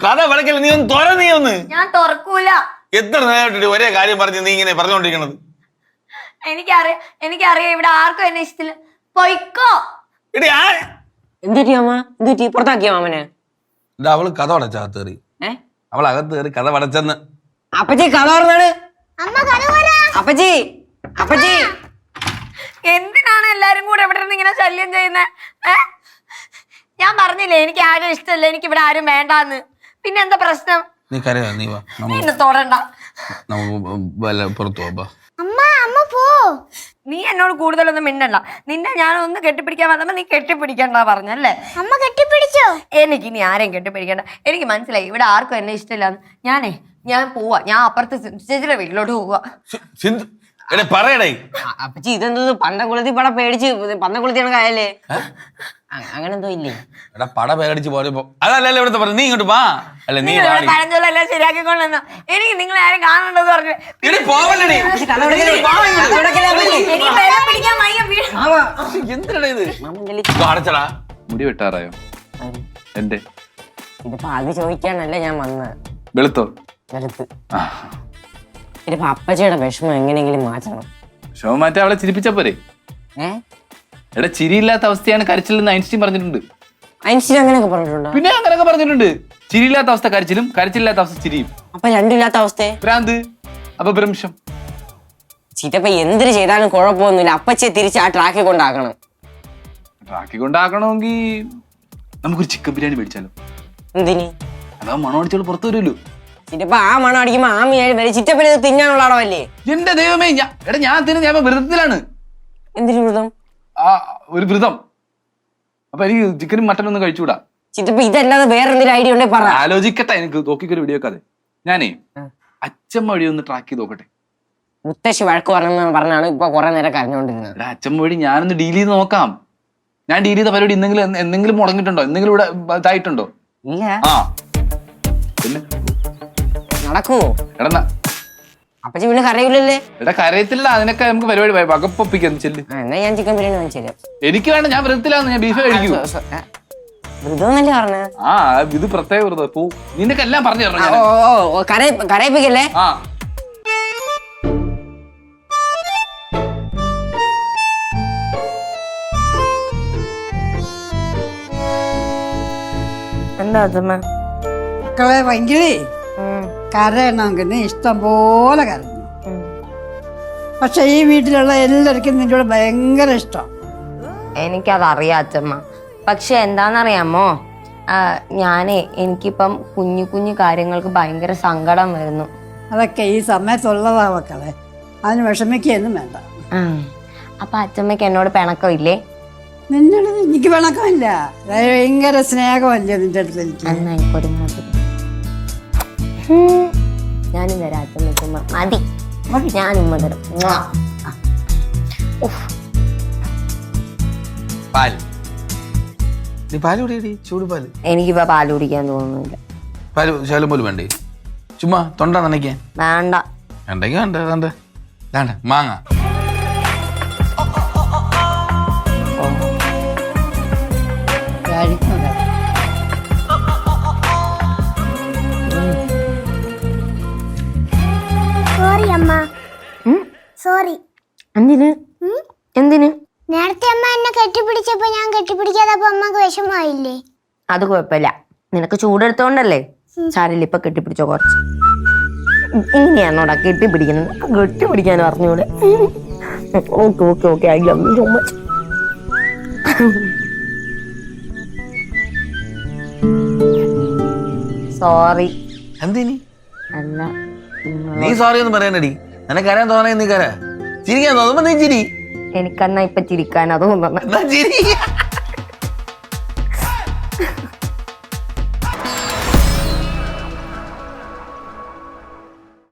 കഥ വിളക്കല്ല നീ ഒന്ന് തുറ നീ ഒന്ന്. ഞാൻ തുറക്കൂല. എത്ര നേരമായിട്ട് ഒരേ കാര്യം പറഞ്ഞു നീ ഇങ്ങനെ പറഞ്ഞുകൊണ്ടിരിക്കണത് എനിക്കറിയാം എനിക്കറിയാം ഇവിടെ ആർക്കും എന്നെ ഇഷ്ടമില്ല പൊയ്ക്കോ. എടി ആ എന്തുറ്റി അമ്മ എന്തുറ്റി പുറത്താക്കിയ മാമനെ? അവൾ കഥ ഏ? അവൾ അകത്ത് കയറി കഥ അടച്ചെന്ന് അപ്പച്ചി കഥ പറഞ്ഞാണ് അപ്പച്ചി അപ്പച്ചി. എന്തിനാണ് എല്ലാരും കൂടെ ഇവിടെ നിന്ന് ഇങ്ങനെ ശല്യം ചെയ്യുന്നേ? ഞാൻ പറഞ്ഞില്ലേ എനിക്ക് ആരും ഇഷ്ടമല്ല എനിക്ക് ഇവിടെ ആരും വേണ്ടാന്ന്. പിന്നെ എന്താ പ്രശ്നം? നീ കരയാ നീ വാ. നീ തോടണ്ട എന്നെ തൊടണ്ട. നമുക്ക് വല്ല പുറത്തു പോവാ അമ്മ അമ്മ പോ. നീ എന്നോട് കൂടുതലൊന്നും മിണ്ടണ്ട. നിന്നെ ഞാൻ ഒന്ന് കെട്ടിപ്പിടിക്കാൻ വന്നപ്പോ നീ കെട്ടിപ്പിടിക്കണ്ട പറഞ്ഞല്ലേ? അമ്മ കെട്ടിപ്പിടിച്ചോ? എനിക്ക് ഇനി ആരെയും കെട്ടിപ്പിടിക്കണ്ട. എനിക്ക് മനസ്സിലായി ഇവിടെ ആർക്കും എന്നെ ഇഷ്ടമില്ല ഞാനേ ഞാൻ പോവാ. ഞാൻ അപ്പുറത്ത് ചേച്ചിയുടെ വീട്ടിലോട്ട് പോവാ. സി- എടേ പറയടേ. അപ്പച്ചി ഇതെന്തോ പന്തകുളത്തി പട പേടിച്ച് പന്തകുളത്തി കണക്കായല്ലേ അങ്ങനെന്തോ ഇല്ലേ? എടാ പട പേടിച്ച് അതല്ലല്ലോ ഇവിടുത്തെ പറഞ്ഞു നീ ഇങ്ങോട്ട് വാ. അല്ല നീ പഴഞ്ചൊല്ലെല്ലാം ശരിയാക്കിക്കൊണ്ടെന്നോ. എനിക്ക് നിങ്ങളെ ആരും കാണണ്ടെന്ന് പറഞ്ഞു മുടി വെട്ടാറായോ? എന്റെ ഇതിപ്പോ അത് ചോദിക്കാനല്ല ഞാൻ വന്നത് വെളുത്തോ? വെളുത്ത്. ഇതിപ്പോ അപ്പച്ചയുടെ വിഷമം എങ്ങനെയെങ്കിലും മാറ്റണം. വിഷമം മാറ്റാ അവളെ ചിരിപ്പിച്ച പോരെ. ഏ? എടാ ചിരിയില്ലാത്ത അവസ്ഥയാണ് കരച്ചിലെന്ന് ഐൻസ്റ്റീൻ പറഞ്ഞിട്ടുണ്ട്. ഐൻസ്റ്റീൻ അങ്ങനെയൊക്കെ പറഞ്ഞിട്ടുണ്ടോ? പിന്നെ അങ്ങനെയൊക്കെ പറഞ്ഞിട്ടുണ്ട്. ചിരിയില്ലാത്ത അവസ്ഥ കരച്ചിലും കരച്ചില്ലാത്ത അവസ്ഥ ചിരിയും. അപ്പൊ രണ്ടില്ലാത്ത അവസ്ഥയെ ഭ്രാന്ത്. അപ്പൊ ഭ്രംശം. ചിറ്റപ്പ എന്തിനു ചെയ്താലും കുഴപ്പമൊന്നുമില്ല. അപ്പച്ചെ തിരിച്ച് ആ ട്രാക്കി കൊണ്ടാക്കണം. ട്രാക്കി കൊണ്ടാക്കണമെങ്കിൽ നമുക്കൊരു ചിക്കൻ ബിരിയാണി മേടിച്ചാലോ? എന്തിന്? അതാ മണം അടിച്ചോളൂ പുറത്തു വരുമല്ലോ. ചിറ്റപ്പ ആ മണം അടിക്കുമ്പോ ആ മീൻ വരെ. ചിറ്റപ്പന ഇത് തിന്നാനുള്ള അടവല്ലേ? എന്റെ ദൈവമേ ഞാൻ എടാ ഞാൻ തിന്നു ഞാൻ വ്രതത്തിലാണ് എന്തിനു വ്രതം ആ ഒരു വ്രതം അപ്പൊ എനിക്ക് ചിക്കനും മട്ടനും ഒന്നും കഴിച്ചുകൂടാ ചിറ്റപ്പ ഇതല്ലാതെ വേറെ എന്തെങ്കിലും ഐഡിയ ഉണ്ടെങ്കിൽ പറ. ആലോചിക്കട്ടെ എനിക്ക് നോക്കിക്കൊരു വീഡിയോ അതെ. ഞാനേ അച്ഛമ്മ വഴി ഒന്ന് ട്രാക്ക് ചെയ്ത് നോക്കട്ടെ. മുത്തശ്ശി വഴക്ക് പറഞ്ഞെന്ന് പറഞ്ഞാണ് ഇപ്പൊ കുറെ നേരം കരഞ്ഞോണ്ടിരുന്നത്. എടാ അച്ഛമ്മ വഴി ഞാനൊന്ന് ഡീൽ ചെയ്ത് നോക്കാം. ഞാൻ ഡീൽ ചെയ്ത പരിപാടി എന്തെങ്കിലും എന്ത് എന്തെങ്കിലും മുടങ്ങിയിട്ടുണ്ടോ? എന്തെങ്കിലും ഇവിടെ ഇതായിട്ടുണ്ടോ? ഇല്ല. ആ. പിന്നെ? നടക്കുവോ? എടാ ന- അപ്പച്ചി പിന്നെ കറിയില്ലല്ലേ എടാ കരയത്തില്ല അതിനൊക്കെ നമുക്ക് പരിപാടി വകപ്പൊപ്പിക്കാം ചെല്ല്. ആ, എന്നാ ഞാൻ ചിക്കൻ ബിരിയാണി വാങ്ങിച്ചു തരാം എനിക്ക് വേണ്ട ഞാൻ വ്രതത്തിലാന്ന് ഞാൻ ബീഫ് കഴിക്കൂ വ്രതമെന്നല്ലേ പറഞ്ഞത് ആ. ഇത് പ്രത്യേക വ്രതം പോ നിനക്ക് എല്ലാം പറഞ്ഞു തരണം ഞാൻ. ഓ ഓ, ഓ കരയി കരയിപ്പിക്കല്ലേ? ആ. എന്താ അച്ഛമ്മ മക്കളെ ഭയങ്കരേ കരയണമെങ്കിൽ ഇഷ്ടം പോലെ കരഞ്ഞു. പക്ഷെ ഈ വീട്ടിലുള്ള എല്ലാവർക്കും നിന്നോട് ഭയങ്കര ഇഷ്ടം. എനിക്കതറിയാം അച്ഛമ്മ പക്ഷെ എന്താണെന്നറിയാമോ? ഞാനേ എനിക്കിപ്പം കുഞ്ഞു കുഞ്ഞു കാര്യങ്ങൾക്ക് ഭയങ്കര സങ്കടം വരുന്നു. അതൊക്കെ ഈ സമയത്തുള്ളതാ മക്കളെ. അതിന് വിഷമിക്കൊന്നും വേണ്ട. അപ്പൊ അച്ഛമ്മയ്ക്ക് എന്നോട് പിണക്കമില്ലേ? നിന്നോട് എനിക്ക് പിണക്കമില്ല. ഭയങ്കര സ്നേഹമല്ലേ നിന്റെ അടുത്ത് എനിക്ക്? ഉമ്മ. മതി. ഞാൻ ഉമ്മ തരും. പാൽ. നീ പാൽ കുടിയടി. ചൂട് പാൽ എനിക്കിപ്പോ കുടിക്കാൻ തോന്നുന്നില്ല. പാൽ ശകലം പോലും വേണ്ടേ? ചുമ്മാ തൊണ്ട നനയ്ക്കാൻ. വേണ്ട. വേണ്ടെങ്കിൽ വേണ്ട വേണ്ട. വേണ്ട മാങ്ങ. കഴിക്കുന്നത് സോറി എന്തിന്? എന്തിന്? നേരത്തെ അമ്മ എന്നെ കെട്ടിപ്പിടിച്ചപ്പോ ഞാൻ കെട്ടിപ്പിടിക്കാതെ അപ്പൊ അമ്മയ്ക്ക് വിഷമമായില്ലേ? അത് കുഴപ്പമില്ല. നിനക്ക് ചൂടെടുത്തോണ്ടല്ലേ? സാരില്ല ഇപ്പൊ കെട്ടിപ്പിടിച്ചോ കുറച്ച്. ഇങ്ങനെയാണോടാ കെട്ടിപ്പിടിക്കുന്നത്? കെട്ടിപ്പിടിക്കാൻ അറിഞ്ഞൂടെ? Okay okay okay. I love you so much sorry എന്തിനി? അല്ല നീ സോറി ഒന്നും പറയാനടി. നിനക്ക് അറിയാൻ തോന്നണേ നീ കര. ചിരിക്കാൻ തോന്നുമ്പോ നീ ചിരി. എനിക്കെന്നാ ഇപ്പൊ ചിരിക്കാനാ തോന്നുന്നത് ചിരി.